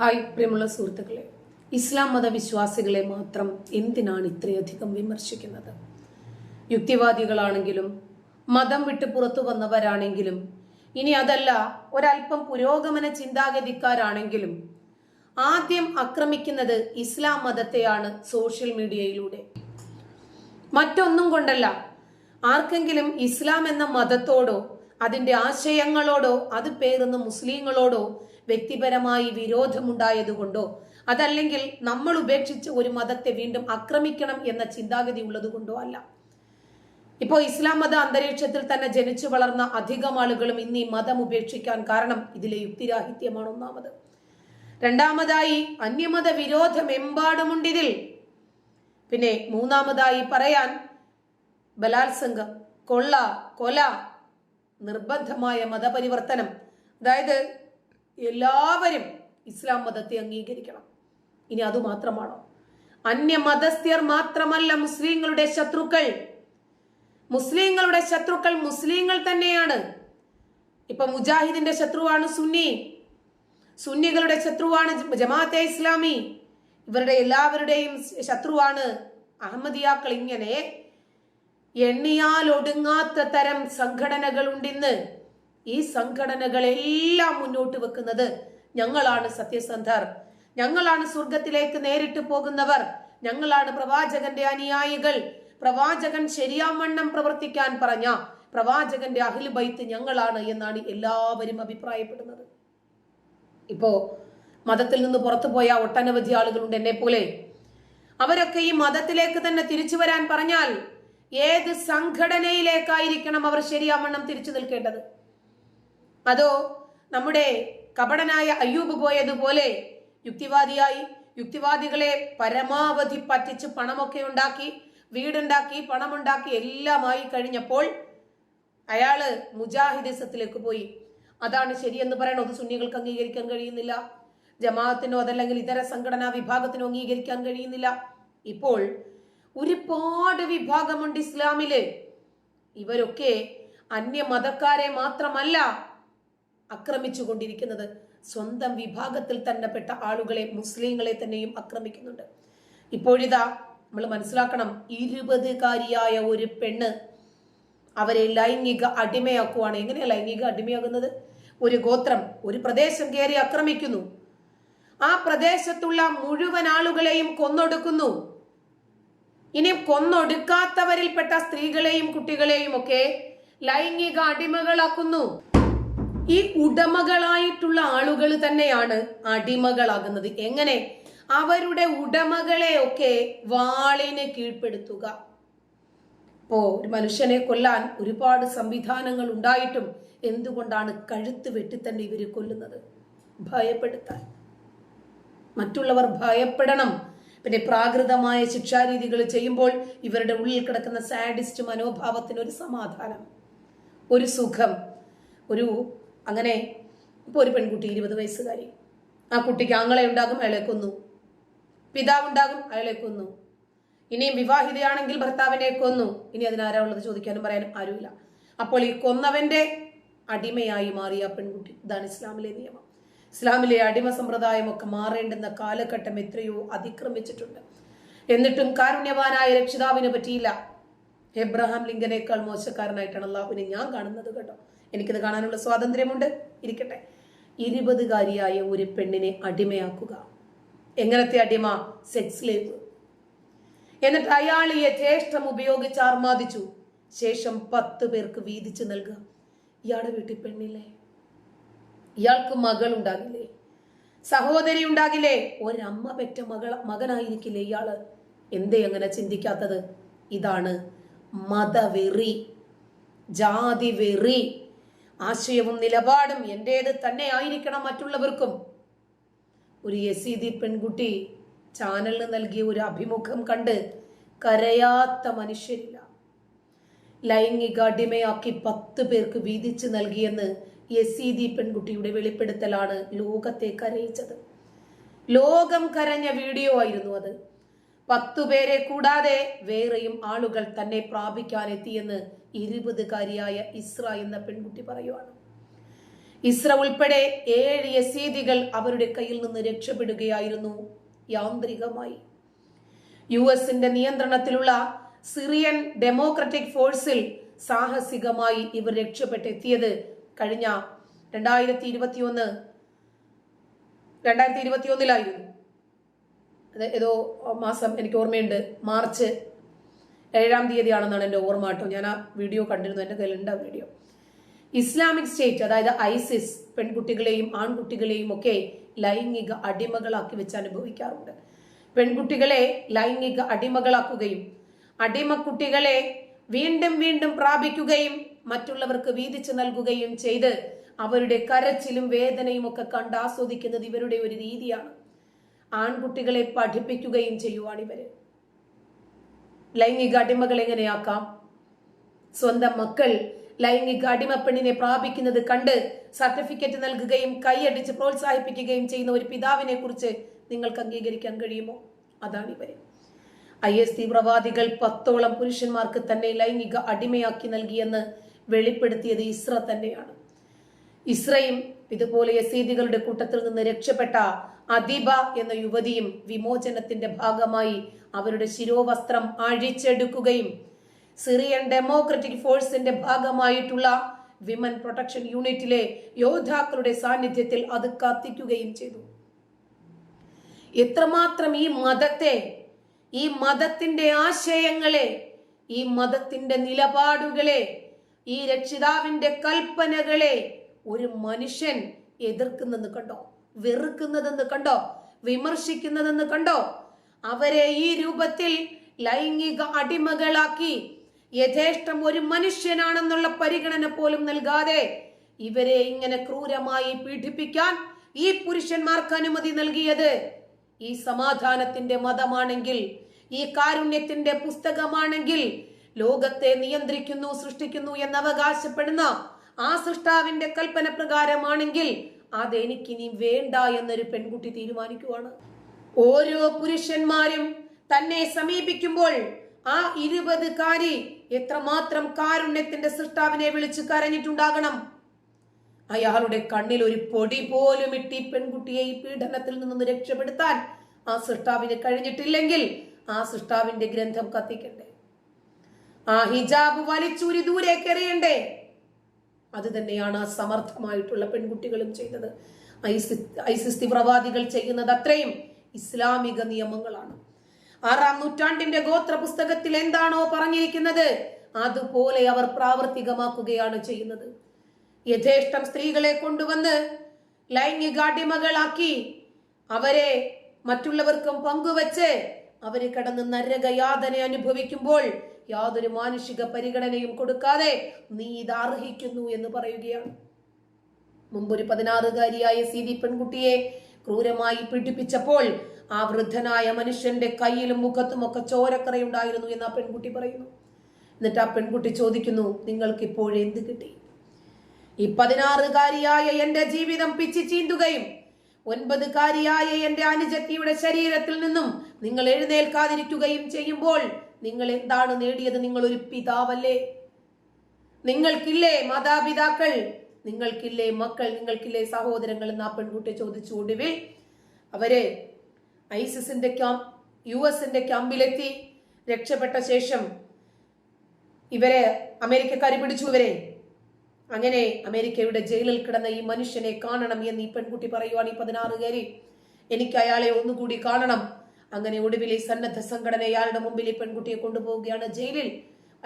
Hi പ്രിയമുള്ള സുഹൃത്തുക്കളെ ഇസ്ലാം മതവിശ്വാസികളെ മാത്രം എന്തിനാണ് ഇത്രയധികം വിമർശിക്കുന്നത്? യുക്തിവാദികളാണെങ്കിലും മതം വിട്ട് പുറത്തു വന്നവരാണെങ്കിലും ഇനി അതല്ല ഒരല്പം പുരോഗമന ചിന്താഗതിക്കാരാണെങ്കിലും ആദ്യം ആക്രമിക്കുന്നത് ഇസ്ലാം മതത്തെയാണ് സോഷ്യൽ മീഡിയയിലൂടെ. മറ്റൊന്നും കൊണ്ടല്ല ആർക്കെങ്കിലും ഇസ്ലാം എന്ന മതത്തോടോ അതിന്റെ ആശയങ്ങളോടോ അത് പേറുന്ന മുസ്ലിങ്ങളോടോ വ്യക്തിപരമായി വിരോധമുണ്ടായതുകൊണ്ടോ അതല്ലെങ്കിൽ നമ്മൾ ഉപേക്ഷിച്ച് ഒരു മതത്തെ വീണ്ടും ആക്രമിക്കണം എന്ന ചിന്താഗതി ഉള്ളതുകൊണ്ടോ അല്ല. ഇപ്പോൾ ഇസ്ലാം മത അന്തരീക്ഷത്തിൽ തന്നെ ജനിച്ചു വളർന്ന അധികം ആളുകളും ഇന്ന് ഈ മതം ഉപേക്ഷിക്കാൻ കാരണം ഇതിലെ യുക്തിരാഹിത്യമാണ് ഒന്നാമത്. രണ്ടാമതായി അന്യമത വിരോധം എമ്പാടുമുണ്ട് ഇതിൽ. പിന്നെ മൂന്നാമതായി പറയാൻ ബലാത്സംഗം കൊള്ള കൊല നിർബന്ധമായ മതപരിവർത്തനം. അതായത് എല്ലാവരും ഇസ്ലാം മതത്തെ അംഗീകരിക്കണം. ഇനി അതുമാത്രമാണോ അന്യമതസ്ഥ്യർ മാത്രമല്ല മുസ്ലിങ്ങളുടെ ശത്രുക്കൾ. മുസ്ലിങ്ങളുടെ ശത്രുക്കൾ മുസ്ലിങ്ങൾ തന്നെയാണ്. ഇപ്പൊ മുജാഹിദിന്റെ ശത്രുവാണ് സുന്നി. സുന്നികളുടെ ശത്രുവാണ് ജമാഅത്തെ ഇസ്ലാമി. ഇവരുടെ എല്ലാവരുടെയും ശത്രുവാണ് അഹമ്മദിയാക്കൾ. ഇങ്ങനെ എണ്ണിയാൽ ഒടുങ്ങാത്ത തരം സംഘടനകളുണ്ടിന്ന് ഈ സംഘടനകളെല്ലാം മുന്നോട്ട് വെക്കുന്നത് ഞങ്ങളാണ് സത്യസന്ധർ. ഞങ്ങളാണ് സ്വർഗത്തിലേക്ക് നേരിട്ട് പോകുന്നവർ. ഞങ്ങളാണ് പ്രവാചകന്റെ അനുയായികൾ. പ്രവാചകൻ ശരിയാവണ്ണം പ്രവർത്തിക്കാൻ പറഞ്ഞ പ്രവാചകന്റെ അഖിൽ ബൈത്ത് ഞങ്ങളാണ് എന്നാണ് എല്ലാവരും അഭിപ്രായപ്പെടുന്നത്. ഇപ്പോ മതത്തിൽ നിന്ന് പുറത്തു പോയ ഒട്ടനവധി ആളുകളുണ്ട് എന്നെ പോലെ. അവരൊക്കെ ഈ മതത്തിലേക്ക് തന്നെ തിരിച്ചു വരാൻ പറഞ്ഞാൽ ഏത് സംഘടനയിലേക്കായിരിക്കണം അവർ ശരിയാവണ്ണം തിരിച്ചു നിൽക്കേണ്ടത്? അതോ നമ്മുടെ കപടനായ അയ്യൂബ് പോയതുപോലെ യുക്തിവാദിയായി യുക്തിവാദികളെ പരമാവധി പറ്റിച്ച് പണമൊക്കെ ഉണ്ടാക്കി വീടുണ്ടാക്കി പണമുണ്ടാക്കി എല്ലാമായി കഴിഞ്ഞപ്പോൾ അയാൾ മുജാഹിദിസത്തിലേക്ക് പോയി. അതാണ് ശരിയെന്ന് പറയണോ? അത് സുന്നികൾക്ക് അംഗീകരിക്കാൻ കഴിയുന്നില്ല. ജമാഅത്തിനോ അതല്ലെങ്കിൽ ഇതര സംഘടനാ വിഭാഗത്തിനോ അംഗീകരിക്കാൻ കഴിയുന്നില്ല. ഇപ്പോൾ ഒരുപാട് വിഭാഗമുണ്ട് ഇസ്ലാമിൽ. ഇവരൊക്കെ അന്യ അന്യമതക്കാരെ മാത്രമല്ല ആക്രമിച്ചു കൊണ്ടിരിക്കുന്നത് സ്വന്തം വിഭാഗത്തിൽ തന്നെ പെട്ട ആളുകളെ മുസ്ലിങ്ങളെ തന്നെയും ആക്രമിക്കുന്നുണ്ട്. ഇപ്പോഴിതാ നമ്മൾ മനസ്സിലാക്കണം ഇരുപതുകാരിയായ ഒരു പെണ്ണ് അവരെ ലൈംഗിക അടിമയാക്കുവാണ്. എങ്ങനെയാ ലൈംഗിക അടിമയാകുന്നത്? ഒരു ഗോത്രം ഒരു പ്രദേശം കയറി ആക്രമിക്കുന്നു. ആ പ്രദേശത്തുള്ള മുഴുവൻ ആളുകളെയും കൊന്നൊടുക്കുന്നു. ഇനി കൊന്നൊടുക്കാത്തവരിൽപ്പെട്ട സ്ത്രീകളെയും കുട്ടികളെയും ഒക്കെ ലൈംഗിക അടിമകളാക്കുന്നു. ഈ ഉടമകളായിട്ടുള്ള ആളുകൾ തന്നെയാണ് അടിമകളാകുന്നത്. എങ്ങനെ? അവരുടെ ഉടമകളെ ഒക്കെ വാളിന് കീഴ്പ്പെടുത്തുക. ഇപ്പോ ഒരു മനുഷ്യനെ കൊല്ലാൻ ഒരുപാട് സംവിധാനങ്ങൾ ഉണ്ടായിട്ടും എന്തുകൊണ്ടാണ് കഴുത്ത് വെട്ടി തന്നെ ഇവർ കൊല്ലുന്നത്? ഭയപ്പെടുത്താൻ. മറ്റുള്ളവർ ഭയപ്പെടണം. പിന്നെ പ്രാകൃതമായ ശിക്ഷാരീതികൾ ചെയ്യുമ്പോൾ ഇവരുടെ ഉള്ളിൽ കിടക്കുന്ന സാഡിസ്റ്റ് മനോഭാവത്തിന് ഒരു സമാധാനം ഒരു സുഖം ഒരു അങ്ങനെ ഇപ്പോൾ ഒരു പെൺകുട്ടി ഇരുപത് വയസ്സുകാരി. ആ കുട്ടിക്ക് ആങ്ങളെ ഉണ്ടാകും അയാളെ കൊന്നു. പിതാവുണ്ടാകും അയാളെ കൊന്നു. ഇനിയും വിവാഹിതയാണെങ്കിൽ ഭർത്താവിനെ കൊന്നു. ഇനി അതിനാരാ ഉള്ളത് ചോദിക്കാനും പറയാനും ആരുമില്ല. അപ്പോൾ ഈ കൊന്നവന്റെ അടിമയായി മാറിയ പെൺകുട്ടി. ഇതാണ് ഇസ്ലാമിലെ നിയമം. ഇസ്ലാമിലെ അടിമ സമ്പ്രദായമൊക്കെ മാറേണ്ടുന്ന കാലഘട്ടം എത്രയോ അതിക്രമിച്ചിട്ടുണ്ട്. എന്നിട്ടും കാരുണ്യവാനായ രക്ഷിതാവിന് പറ്റിയില്ല. എബ്രഹാം ലിങ്കനേക്കാൾ മോശക്കാരനായിട്ടാണ് അള്ളാഹുവിനെ ഞാൻ കാണുന്നത് കേട്ടോ. എനിക്കിത് കാണാനുള്ള സ്വാതന്ത്ര്യമുണ്ട്. ഇരിക്കട്ടെ. ഇരുപതുകാരിയായ ഒരു പെണ്ണിനെ അടിമയാക്കുക. എങ്ങനത്തെ അടിമ? സെക്സ് ലേബ് എന്നിട്ട് അയാൾ ചേഷ്ടം ഉപയോഗിച്ച് ആർമാദിച്ചു. ശേഷം പത്ത് പേർക്ക് വീതിച്ചു നൽകുക. ഇയാളുടെ വീട്ടിൽ പെണ്ണില്ലേ? ഇയാൾക്ക് മകൾ ഉണ്ടാകില്ലേ സഹോദരി ഉണ്ടാകില്ലേ? ഒരമ്മ പെറ്റ മകൾ മകനായിരിക്കില്ലേ ഇയാൾ? എന്തേ അങ്ങനെ ചിന്തിക്കാത്തത്? ഇതാണ് മതവെറി ജാതി വെറി ആശയവും നിലപാടും എന്റേത് തന്നെ ആയിരിക്കണം മറ്റുള്ളവർക്കും. ഒരു യസീദി പെൺകുട്ടി ചാനലിന് നൽകിയ ഒരു അഭിമുഖം കണ്ട് കരയാത്ത മനുഷ്യരില്ല. ലൈംഗിക അടിമയാക്കി പത്ത് പേർക്ക് വീതിച്ച് നൽകിയെന്ന് യസീദി പെൺകുട്ടിയുടെ വെളിപ്പെടുത്തലാണ് ലോകത്തെ കരയിച്ചത്. ലോകം കരഞ്ഞ വീഡിയോ ആയിരുന്നു അത്. പത്തു പേരെ കൂടാതെ വേറെയും ആളുകൾ തന്നെ പ്രാപിക്കാൻ എത്തിയെന്ന് ഇരുപതുകാരിയായ ഇസ്ര എന്ന പെൺകുട്ടി പറയുവാണ്. ഇസ്ര ഉൾപ്പെടെ ഏഴ് യസീദികൾ അവരുടെ കയ്യിൽ നിന്ന് രക്ഷപ്പെടുകയായിരുന്നു യാന്ത്രികമായി. യു എസിന്റെ നിയന്ത്രണത്തിലുള്ള സിറിയൻ ഡെമോക്രറ്റിക് ഫോഴ്സിൽ സാഹസികമായി ഇവർ രക്ഷപ്പെട്ടെത്തിയത് കഴിഞ്ഞ രണ്ടായിരത്തി ഇരുപത്തിയൊന്ന് രണ്ടായിരത്തി ഇരുപത്തിയൊന്നിലായിരുന്നു. അത് ഏതോ മാസം എനിക്ക് ഓർമ്മയുണ്ട്. മാർച്ച് ഏഴാം തീയതിയാണെന്നാണ് എന്റെ ഓർമ്മ കേട്ടോ. ഞാൻ ആ വീഡിയോ കണ്ടിരുന്നു. എന്റെ കയ്യിലുണ്ട് ആ വീഡിയോ. ഇസ്ലാമിക് സ്റ്റേറ്റ് അതായത് ഐസിസ് പെൺകുട്ടികളെയും ആൺകുട്ടികളെയും ഒക്കെ ലൈംഗിക അടിമകളാക്കി വെച്ച് അനുഭവിക്കാറുണ്ട്. പെൺകുട്ടികളെ ലൈംഗിക അടിമകളാക്കുകയും അടിമക്കുട്ടികളെ വീണ്ടും വീണ്ടും പ്രാപിക്കുകയും മറ്റുള്ളവർക്ക് വീതിച്ചു നൽകുകയും ചെയ്ത് അവരുടെ കരച്ചിലും വേദനയും ഒക്കെ കണ്ട് ആസ്വദിക്കുന്നത് ഇവരുടെ ഒരു രീതിയാണ്. ആൺകുട്ടികളെ പഠിപ്പിക്കുകയും ചെയ്യുവാണ് ഇവർ. ലൈംഗിക അടിമകൾ എങ്ങനെയാക്കാം? സ്വന്തം മക്കൾ ലൈംഗിക അടിമപ്പെണ്ണിനെ പ്രാപിക്കുന്നത് കണ്ട് സർട്ടിഫിക്കറ്റ് നൽകുകയും കൈയടിച്ച് പ്രോത്സാഹിപ്പിക്കുകയും ചെയ്യുന്ന ഒരു പിതാവിനെ കുറിച്ച് നിങ്ങൾക്ക് അംഗീകരിക്കാൻ കഴിയുമോ? അതാണ് ഇവർ. ഐ എസ് തീവ്രവാദികൾ പത്തോളം പുരുഷന്മാർക്ക് തന്നെ ലൈംഗിക അടിമയാക്കി നൽകിയെന്ന് വെളിപ്പെടുത്തിയത് ഇസ്ര തന്നെയാണ്. ഇസ്രയും ഇതുപോലെ യസീദികളുടെ കൂട്ടത്തിൽ നിന്ന് രക്ഷപ്പെട്ട അദീബ എന്ന യുവതിയും വിമോചനത്തിന്റെ ഭാഗമായി അവരുടെ ശിരോവസ്ത്രം അഴിച്ചെടുക്കുകയും സിറിയൻ ഡെമോക്രറ്റിക് ഫോഴ്സിന്റെ ഭാഗമായിട്ടുള്ള വിമൻ പ്രൊട്ടക്ഷൻ യൂണിറ്റിലെ യോദ്ധാക്കളുടെ സാന്നിധ്യത്തിൽ അത് കത്തിക്കുകയും ചെയ്തു. എത്രമാത്രം ഈ മതത്തെ ഈ മതത്തിന്റെ ആശയങ്ങളെ ഈ മതത്തിന്റെ നിലപാടുകളെ ഈ രക്ഷിതാവിന്റെ കൽപ്പനകളെ ഒരു മനുഷ്യൻ എതിർക്കുന്നെന്ന് കണ്ടോ? വെറുക്കുന്നതെന്ന് കണ്ടോ? വിമർശിക്കുന്നതെന്ന് കണ്ടോ? അവരെ ഈ രൂപത്തിൽ ലൈംഗിക അടിമകളാക്കി. യഥേഷ്ടം ഒരു മനുഷ്യനാണെന്നുള്ള പരിഗണന പോലും നൽകാതെ ഇവരെ ഇങ്ങനെ ക്രൂരമായി പീഡിപ്പിക്കാൻ ഈ പുരുഷന്മാർക്ക് അനുമതി നൽകിയത് ഈ സമാധാനത്തിന്റെ മതമാണെങ്കിൽ ഈ കാരുണ്യത്തിന്റെ പുസ്തകമാണെങ്കിൽ ലോകത്തെ നിയന്ത്രിക്കുന്നു സൃഷ്ടിക്കുന്നു എന്ന് അവകാശപ്പെടുന്ന ആ സൃഷ്ടാവിന്റെ കൽപ്പന പ്രകാരമാണെങ്കിൽ അതെനിക്കിനി വേണ്ട എന്നൊരു പെൺകുട്ടി തീരുമാനിക്കുവാണ്. ഓരോ പുരുഷന്മാരും തന്നെ സമീപിക്കുമ്പോൾ ആ ഇരുപത് കാരി എത്രമാത്രം കാരുണ്യത്തിന്റെ സൃഷ്ടാവിനെ വിളിച്ച് കരഞ്ഞിട്ടുണ്ടാകണം. അയാളുടെ കണ്ണിൽ ഒരു പൊടി പോലും ഇട്ടി പെൺകുട്ടിയെ ഈ പീഡനത്തിൽ നിന്നും രക്ഷപ്പെടുത്താൻ ആ സൃഷ്ടാവിന് കഴിഞ്ഞിട്ടില്ലെങ്കിൽ ആ സൃഷ്ടാവിന്റെ ഗ്രന്ഥം കത്തിക്കണ്ടേ. ആ ഹിജാബ് വലിച്ചൂരി ദൂരേക്ക് എറിയണ്ടേ അത് തന്നെയാണ് സമർത്ഥമായിട്ടുള്ള പെൺകുട്ടികളും ചെയ്തത്. ഐസിസ് ഐസിസ് തീവ്രവാദികൾ ചെയ്യുന്നത് അത്രയും ഇസ്ലാമിക നിയമങ്ങളാണ്. ആറാം നൂറ്റാണ്ടിന്റെ ഗോത്ര പുസ്തകത്തിൽ എന്താണോ പറഞ്ഞിരിക്കുന്നത് അതുപോലെ അവർ പ്രാവർത്തികമാക്കുകയാണ് ചെയ്യുന്നത്. യഥേഷ്ടം സ്ത്രീകളെ കൊണ്ടുവന്ന് ലൈംഗികാടിമകളാക്കി അവരെ മറ്റുള്ളവർക്കും പങ്കുവച്ച് അവർ കടന്ന് നരകയാതന അനുഭവിക്കുമ്പോൾ യാതൊരു മാനുഷിക പരിഗണനയും കൊടുക്കാതെ നീ ഇത് അർഹിക്കുന്നു എന്ന് പറയുകയാണ്. മുമ്പൊരു പതിനാറുകാരിയായ സി സീതി പെൺകുട്ടിയെ ക്രൂരമായി പീഡിപ്പിച്ചപ്പോൾ ആ വൃദ്ധനായ മനുഷ്യന്റെ കയ്യിലും മുഖത്തും ഒക്കെ ചോരക്കറയുണ്ടായിരുന്നു എന്ന് ആ പെൺകുട്ടി പറയുന്നു. എന്നിട്ട് ആ പെൺകുട്ടി ചോദിക്കുന്നു നിങ്ങൾക്ക് ഇപ്പോഴെന്ത് കിട്ടി? ഈ പതിനാറുകാരിയായ എന്റെ ജീവിതം പിച്ചി ചീന്തുകയും ഒൻപതുകാരിയായ എന്റെ അനുജത്തിയുടെ ശരീരത്തിൽ നിന്നും നിങ്ങൾ എഴുന്നേൽക്കാതിരിക്കുകയും ചെയ്യുമ്പോൾ നിങ്ങൾ എന്താണ് നേടിയത്? നിങ്ങൾ ഒരു പിതാവല്ലേ? നിങ്ങൾക്കില്ലേ മാതാപിതാക്കൾ? നിങ്ങൾക്കില്ലേ മക്കൾ? നിങ്ങൾക്കില്ലേ സഹോദരങ്ങൾ? എന്ന് ആ പെൺകുട്ടി ചോദിച്ചു. ഒടുവിൽ അവർ ഐസിസിന്റെ ക്യാമ്പ് യു എസിന്റെ ക്യാമ്പിലെത്തി. രക്ഷപ്പെട്ട ശേഷം ഇവരെ അമേരിക്കക്കാർ പിടിച്ചു. ഇവരെ അങ്ങനെ അമേരിക്കയുടെ ജയിലിൽ കിടന്ന ഈ മനുഷ്യനെ കാണണം എന്ന് ഈ പെൺകുട്ടി പറയുവാണ് ഈ പതിനാറുകാരി. എനിക്ക് അയാളെ ഒന്നുകൂടി കാണണം. അങ്ങനെ ഒടുവിൽ ഈ സന്നദ്ധ സംഘടന അയാളുടെ മുമ്പിൽ ഈ പെൺകുട്ടിയെ കൊണ്ടുപോവുകയാണ് ജയിലിൽ.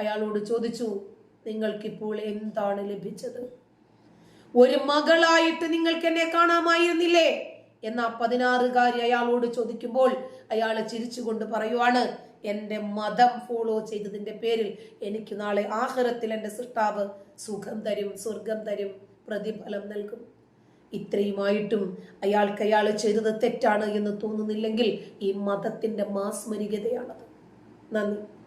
അയാളോട് ചോദിച്ചു നിങ്ങൾക്കിപ്പോൾ എന്താണ് ലഭിച്ചത്? ഒരു മകളായിട്ട് നിങ്ങൾക്ക് എന്നെ കാണാമായിരുന്നില്ലേ? എന്ന പതിനാറുകാരി അയാളോട് ചോദിക്കുമ്പോൾ അയാൾ ചിരിച്ചുകൊണ്ട് പറയുവാണ് എന്റെ മതം ഫോളോ ചെയ്തതിന്റെ പേരിൽ എനിക്ക് നാളെ ആഹ്റത്തിൽ എന്റെ സൃഷ്ടാവ് സുഖം തരും സ്വർഗം തരും പ്രതിഫലം നൽകും. ഇത്രയുമായിട്ടും അയാൾക്ക് അയാൾ ചെയ്തത് തെറ്റാണ് എന്ന് തോന്നുന്നില്ലെങ്കിൽ ഈ മതത്തിന്റെ മാസ്മരികതയാണത്. നന്ദി.